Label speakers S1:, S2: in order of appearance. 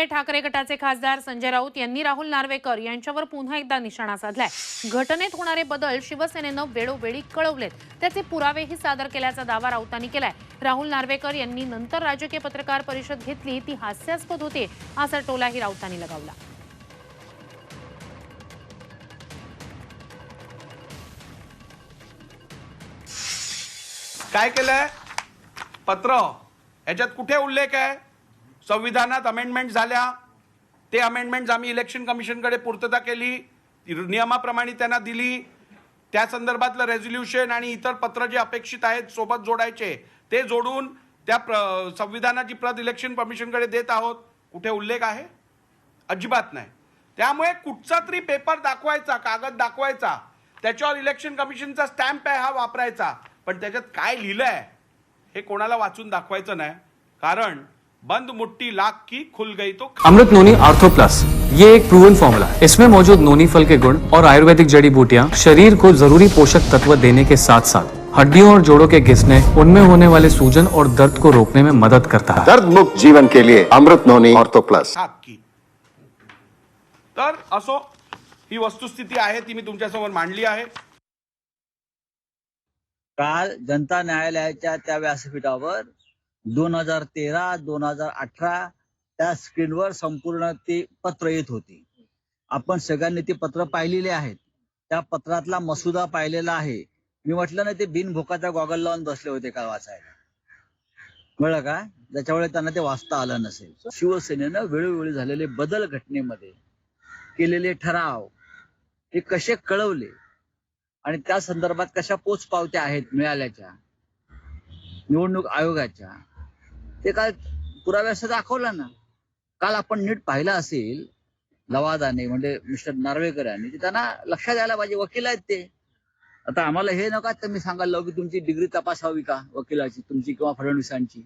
S1: ठाकरे गटाचे खासदार संजय राऊत यांनी राहुल नार्वेकर यांच्यावर पुन्हा एकदा निशाणा साधलाय. घटनेत होणारे बदल शिवसेनेनं वेळोवेळी कळवलेत. त्याचे पुरावेही सादर केल्याचा दावा राऊतांनी केलाय. राहुल नार्वेकर यांनी नंतर राजकीय पत्रकार परिषद घेतली ती हास्यास्पद होते असा टोलाही राऊतांनी लगावला.
S2: काय केलंय? पत्र. याच्यात कुठे उल्लेख आहे? संविधानात अमेंडमेंट झाल्या. ते अमेंडमेंट्स आम्ही इलेक्शन कमिशनकडे पूर्तता केली. नियमाप्रमाणे त्यांना दिली. त्या संदर्भातलं रेझोल्युशन आणि इतर पत्र जे अपेक्षित आहेत सोबत जोडायचे ते जोडून त्या प्र संविधानाची प्रत इलेक्शन कमिशनकडे देत आहोत. कुठे उल्लेख आहे? अजिबात नाही. त्यामुळे कुठचा तरी पेपर दाखवायचा कागद दाखवायचा त्याच्यावर इलेक्शन कमिशनचा स्टॅम्प आहे हा वापरायचा. पण त्याच्यात काय लिहिलं आहे हे कोणाला वाचून दाखवायचं नाही. कारण बंद मुट्टी लाख की खुल गई तो
S3: अमृत नोनी आर्थो प्लस ये एक प्रूवन फॉर्मूला है। इसमें मौजूद नोनी फल के गुण और आयुर्वेदिक जड़ी बूटियाँ शरीर को ज़रूरी पोषक तत्व देने के साथ साथ हड्डियों और जोड़ों के घिसने उनमें होने वाले सूजन और दर्द को रोकने में मदद करता है।
S4: दर्द मुक्त जीवन के लिए अमृत नोनी ऑर्थो प्लस
S2: की। तर असो ही वस्तुस्थिती आहे ती मी तुमच्यासमोर मांडली आहे.
S5: काल जनता न्यायालयाच्या त्या व्यासपीठावर दोन हजार तेरा दोन हजार अठरा त्या स्क्रीनवर संपूर्ण ते पत्र येत होते. आपण सगळ्यांनी ते पत्र पाहिलेले आहेत. त्या पत्रातला मसुदा पाहिलेला आहे. मी म्हटलं ना ते बिनभोकाचा गॉगल लावून बसले होते काल वाचायला. कळलं का? ज्याच्यामुळे त्यांना ते वाचता आलं नसेल. शिवसेनेनं वेळोवेळी झालेले बदल घटनेमध्ये केलेले ठराव हे कसे कळवले? आणि त्या संदर्भात कशा पोच पावत्या आहेत मिळाल्याच्या? निवडणूक आयोगाच्या? ते काल पुराव्यासह दाखवलं ना. काल आपण नीट पाहिलं असेल लवादाने म्हणजे मिस्टर नार्वेकर यांनी ते त्यांना लक्षात यायला पाहिजे वकील आहेत ते. आता आम्हाला हे नका तुम्ही सांगायला लावू की तुमची डिग्री तपासावी का वकिलाची तुमची किंवा फडणवीसांची.